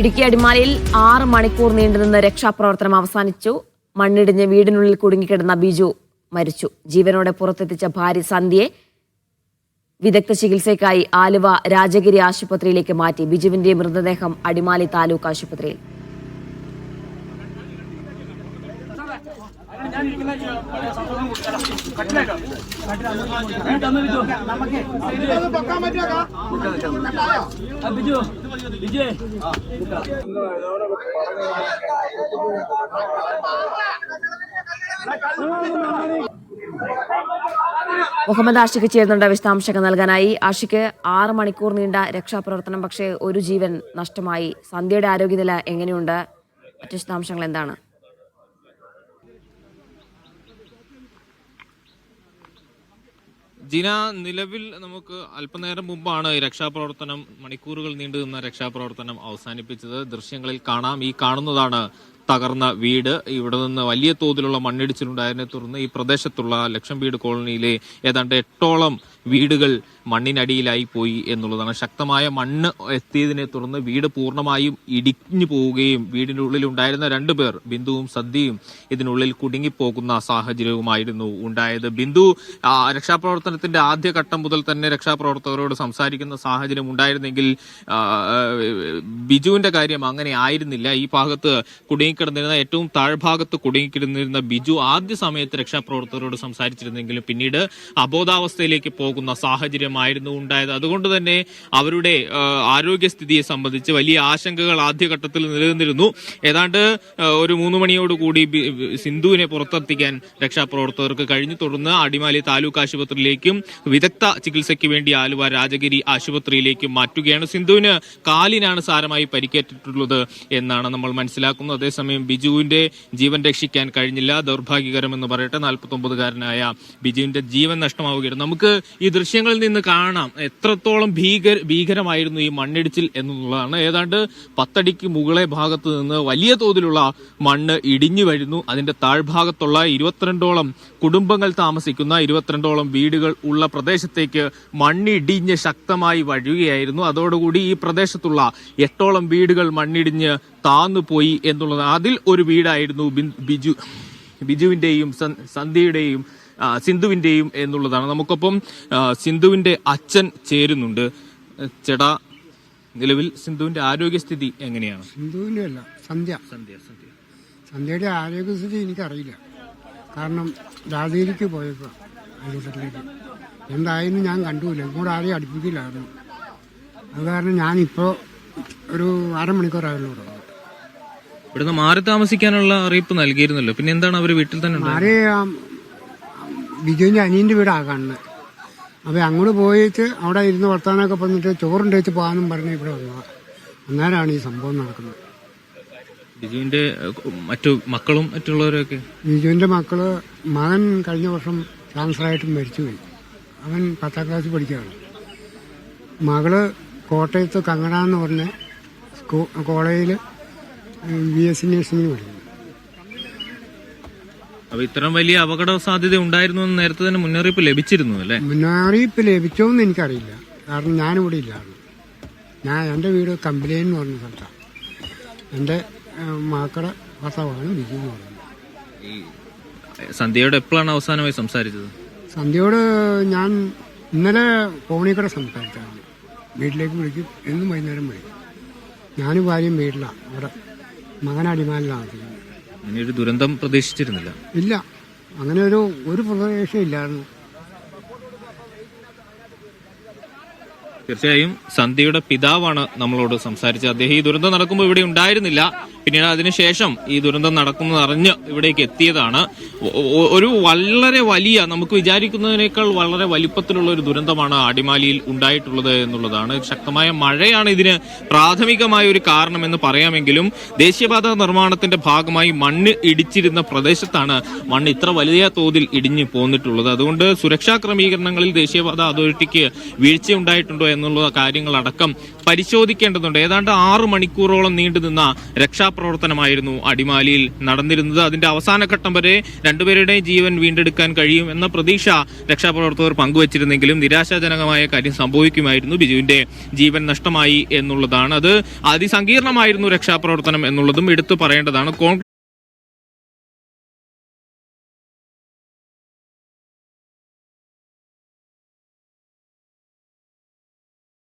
ഇടുക്കി അടിമാലിയിൽ ആറ് മണിക്കൂർ നീണ്ടുനിന്ന രക്ഷാപ്രവർത്തനം അവസാനിച്ചു. മണ്ണിടിഞ്ഞ് വീടിനുള്ളിൽ കുടുങ്ങിക്കിടന്ന ബിജു മരിച്ചു. ജീവനോടെ പുറത്തെത്തിച്ച ഭാര്യ സന്ധ്യയെ വിദഗ്ധ ചികിത്സയ്ക്കായി ആലുവ രാജഗിരി ആശുപത്രിയിലേക്ക് മാറ്റി. ബിജുവിന്റെ മൃതദേഹം അടിമാലി താലൂക്ക് ആശുപത്രിയിൽ. മുഹമ്മദ് ആഷിഖ് ചേരുന്നുണ്ട് വിശദാംശങ്ങൾ നൽകാനായി. ആഷിക്ക് ആറ് മണിക്കൂർ നീണ്ട രക്ഷാപ്രവർത്തനം പക്ഷേ ഒരു ജീവൻ നഷ്ടമായി. സന്ധ്യയുടെ ആരോഗ്യനില എങ്ങനെയുണ്ട്? മറ്റു വിശദാംശങ്ങൾ എന്താണ്? ജിന നിലവിൽ നമുക്ക് അല്പനേരം മുമ്പാണ് രക്ഷാപ്രവർത്തനം മണിക്കൂറുകൾ നീണ്ടു നിന്ന രക്ഷാപ്രവർത്തനം അവസാനിപ്പിച്ചത്. ദൃശ്യങ്ങളിൽ കാണാം. ഈ കാണുന്നതാണ് തകർന്ന വീട്. ഇവിടെ നിന്ന് വലിയ തോതിലുള്ള മണ്ണിടിച്ചിലുണ്ടായതിനെ തുടർന്ന് ഈ പ്രദേശത്തുള്ള ലക്ഷം വീട് കോളനിയിലെ ഏതാണ്ട് എട്ടോളം വീടുകൾ മണ്ണിനടിയിലായി പോയി എന്നുള്ളതാണ്. ശക്തമായ മണ്ണ് എത്തിയതിനെ തുടർന്ന് വീട് പൂർണമായും ഇടിഞ്ഞു പോവുകയും വീടിന്റെ ഉള്ളിൽ ഉണ്ടായിരുന്ന രണ്ടുപേർ ബിന്ദുവും സദ്യയും ഇതിനുള്ളിൽ കുടുങ്ങിപ്പോകുന്ന സാഹചര്യവുമായിരുന്നു ഉണ്ടായത്. ബിന്ദു രക്ഷാപ്രവർത്തനത്തിന്റെ ആദ്യഘട്ടം മുതൽ തന്നെ രക്ഷാപ്രവർത്തകരോട് സംസാരിക്കുന്ന സാഹചര്യം ഉണ്ടായിരുന്നെങ്കിൽ ബിജുവിന്റെ കാര്യം അങ്ങനെ ആയിരുന്നില്ല. ഈ ഭാഗത്ത് കുടുങ്ങിക്കിടന്നിരുന്ന ഏറ്റവും താഴ്ഭാഗത്ത് കുടുങ്ങിക്കിടന്നിരുന്ന ബിജു ആദ്യ സമയത്ത് രക്ഷാപ്രവർത്തകരോട് സംസാരിച്ചിരുന്നെങ്കിലും പിന്നീട് അബോധാവസ്ഥയിലേക്ക് പോകുന്ന സാഹചര്യമായിരുന്നു ഉണ്ടായത്. അതുകൊണ്ട് തന്നെ അവരുടെ ആരോഗ്യസ്ഥിതിയെ സംബന്ധിച്ച് വലിയ ആശങ്കകൾ ആദ്യഘട്ടത്തിൽ നിലനിന്നിരുന്നു. ഏതാണ്ട് ഒരു മൂന്ന് മണിയോടുകൂടി സിന്ധുവിനെ പുറത്തെത്തിക്കാൻ രക്ഷാപ്രവർത്തകർക്ക് കഴിഞ്ഞു. തുടർന്ന് അടിമാലി താലൂക്ക് ആശുപത്രിയിലേക്കും വിദഗ്ധ ചികിത്സയ്ക്ക് വേണ്ടി ആലുവ രാജഗിരി ആശുപത്രിയിലേക്കും മാറ്റുകയാണ്. സിന്ധുവിന് കാലിനാണ് സാരമായി പരിക്കേറ്റിട്ടുള്ളത് എന്നാണ് നമ്മൾ മനസ്സിലാക്കുന്നത്. അതേസമയം ബിജുവിന്റെ ജീവൻ രക്ഷിക്കാൻ കഴിഞ്ഞില്ല. ദൗർഭാഗ്യകരമെന്ന് പറയട്ടെ നാൽപ്പത്തി ഒമ്പതുകാരനായ ബിജുവിന്റെ ജീവൻ നഷ്ടമാവുകയാണ്. നമുക്ക് ഈ ദൃശ്യങ്ങളിൽ നിന്ന് കാണാം എത്രത്തോളം ഭീകര ഭീകരമായിരുന്നു ഈ മണ്ണിടിച്ചിൽ എന്നുള്ളതാണ്. ഏതാണ്ട് പത്തടിക്ക് മുകളെ ഭാഗത്ത് നിന്ന് വലിയ തോതിലുള്ള മണ്ണ് ഇടിഞ്ഞു വരുന്നു. അതിന്റെ താഴ്ഭാഗത്തുള്ള ഇരുപത്തിരണ്ടോളം കുടുംബങ്ങൾ താമസിക്കുന്ന ഇരുപത്തിരണ്ടോളം വീടുകൾ ഉള്ള പ്രദേശത്തേക്ക് മണ്ണിടിഞ്ഞ് ശക്തമായി വഴുകയായിരുന്നു. അതോടുകൂടി ഈ പ്രദേശത്തുള്ള എട്ടോളം വീടുകൾ മണ്ണിടിഞ്ഞ് താന്നുപോയി എന്നുള്ളത്. അതിൽ ഒരു വീടായിരുന്നു ബിജു ബിജുവിന്റെയും സൻ- സന്ധ്യയുടെയും സിന്ധുവിന്റെയും സിന്ധുവിന്റെയും എന്നുള്ളതാണ്. നമുക്കൊപ്പം സിന്ധുവിന്റെ സിന്ധുവിന്റെ അച്ഛൻ ചേരുന്നുണ്ട്. ചേട്ടാ നിലവിൽ സിന്ധുവിന്റെ ആരോഗ്യസ്ഥിതി എങ്ങനെയാണ്? സിന്ധുവിന്റെ അല്ല സന്ധ്യ. സന്ധ്യ സന്ധ്യ. സന്ധ്യയുടെ ആരോഗ്യസ്ഥിതി എനിക്കറിയില്ല. കാരണം രാജഗിരിക്ക് പോയപ്പോൾ എന്തായാലും എന്തായെന്ന് ഞാൻ കണ്ടുമില്ല ഇങ്ങോട്ട് ആരെയും അടുപ്പിക്കില്ലായിരുന്നു. അത് കാരണം ഞാനിപ്പോൾ ഒരു അരമണിക്കൂറായുള്ളൂ. ഇവിടുന്ന് മാറി താമസിക്കാനുള്ള അറിയിപ്പ് നൽകിയിരുന്നല്ലോ. പിന്നെ എന്താണ് അവർ വീട്ടിൽ തന്നെ മാറി ബിജുവിന്റെ അനിയന്റെ വീടാ കാണുന്നത് അപ്പോൾ അങ്ങോട്ട് പോയിട്ട് അവിടെ ഇരുന്ന് വർത്താനൊക്കെ പറഞ്ഞിട്ട് ചോറുണ്ട് വെച്ച് പോകാനും പറഞ്ഞ് ഇവിടെ വന്നതാ. അന്നേരമാണ് ഈ സംഭവം നടക്കുന്നത്. ബിജുവിന്റെ മറ്റു മക്കളും മറ്റുള്ളവരൊക്കെ? ബിജുവിന്റെ മക്കൾ മകൻ കഴിഞ്ഞ വർഷം ക്യാൻസറായിട്ട് മരിച്ചുപോയി അവൻ പത്താം ക്ലാസ് പഠിക്കുകയാണ്. മകൾ കോട്ടയത്ത് കങ്ങട എന്ന് പറഞ്ഞ സ്കൂ കോളേജിൽ ബി എസ് സി നഴ്സിംഗിന് പഠിക്കുന്നു അപ്പൊ ഇത്രയും വലിയ അപകട സാധ്യത ഉണ്ടായിരുന്നു എന്ന് നേരത്തെ തന്നെ മുന്നറിയിപ്പ് ലഭിച്ചിരുന്നു അല്ലെ? മുന്നറിയിപ്പ് ലഭിച്ചോന്ന് എനിക്കറിയില്ല. കാരണം ഞാനിവിടെ ഇല്ലായിരുന്നു ഞാൻ എന്റെ വീട് കമ്പലേ എന്ന് പറഞ്ഞ സ്ഥലത്താണ് എന്റെ ഏഹ്, മക്കളുടെ ഭർത്താവാണ് ബിജു എന്ന് പറയുന്നത്. ഈ സന്ധ്യയോട് എപ്പോഴാണ് അവസാനമായി സംസാരിച്ചത്? സന്ധ്യയോട് ഞാൻ ഇന്നലെ ഫോണിൽ കൂടെ സംസാരിച്ചതാണ്. വീട്ടിലേക്ക് വിളിക്കും. എന്നും വൈകുന്നേരം വിളിക്കും. ഞാനും ഭാര്യയും വീട്ടിലാണ് അവിടെ മകൻ അടിമാലിലാണ് താമസിക്കുന്നത്. ഇങ്ങനെ ഒരു ദുരന്തം പ്രതീക്ഷിച്ചിരുന്നില്ല. ഇല്ല. അങ്ങനെ ഒരു ഒരു പ്രതീക്ഷയില്ലായിരുന്നു തീർച്ചയായും സന്ധ്യയുടെ പിതാവാണ് നമ്മളോട് സംസാരിച്ചത്. അദ്ദേഹം ഈ ദുരന്തം നടക്കുമ്പോൾ ഇവിടെ ഉണ്ടായിരുന്നില്ല. പിന്നീട് അതിനുശേഷം ഈ ദുരന്തം നടക്കുന്നത് അറിഞ്ഞ് ഇവിടേക്ക് എത്തിയതാണ്. ഒരു വളരെ വലിയ നമുക്ക് വിചാരിക്കുന്നതിനേക്കാൾ വളരെ വലിപ്പത്തിലുള്ള ഒരു ദുരന്തമാണ് അടിമാലിയിൽ ഉണ്ടായിട്ടുള്ളത് എന്നുള്ളതാണ്. ശക്തമായ മഴയാണ് ഇതിന് പ്രാഥമികമായ ഒരു കാരണമെന്ന് പറയാമെങ്കിലും ദേശീയപാത നിർമ്മാണത്തിന്റെ ഭാഗമായി മണ്ണ് ഇടിച്ചിരുന്ന പ്രദേശത്താണ് മണ്ണ് ഇത്ര വലിയ തോതിൽ ഇടിഞ്ഞു പോന്നിട്ടുള്ളത്. അതുകൊണ്ട് സുരക്ഷാ ക്രമീകരണങ്ങളിൽ ദേശീയപാത അതോറിറ്റിക്ക് വീഴ്ച ഉണ്ടായിട്ടുണ്ടോ എന്നുള്ള കാര്യങ്ങളടക്കം പരിശോധിക്കേണ്ടതുണ്ട്. ഏതാണ്ട് ആറ് മണിക്കൂറോളം നീണ്ടുനിന്ന രക്ഷാ രക്ഷാപ്രവർത്തനമായിരുന്നു അടിമാലിയിൽ നടന്നിരുന്നത്. അതിന്റെ അവസാന ഘട്ടം വരെ രണ്ടുപേരുടെയും ജീവൻ വീണ്ടെടുക്കാൻ കഴിയും എന്ന പ്രതീക്ഷ രക്ഷാപ്രവർത്തകർ പങ്കുവച്ചിരുന്നെങ്കിലും നിരാശാജനകമായ കാര്യം സംഭവിക്കുമായിരുന്നു ബിജുവിന്റെ ജീവൻ നഷ്ടമായി എന്നുള്ളതാണ്. അത് അതിസങ്കീർണമായിരുന്നു രക്ഷാപ്രവർത്തനം എന്നുള്ളതും എടുത്തു പറയേണ്ടതാണ്.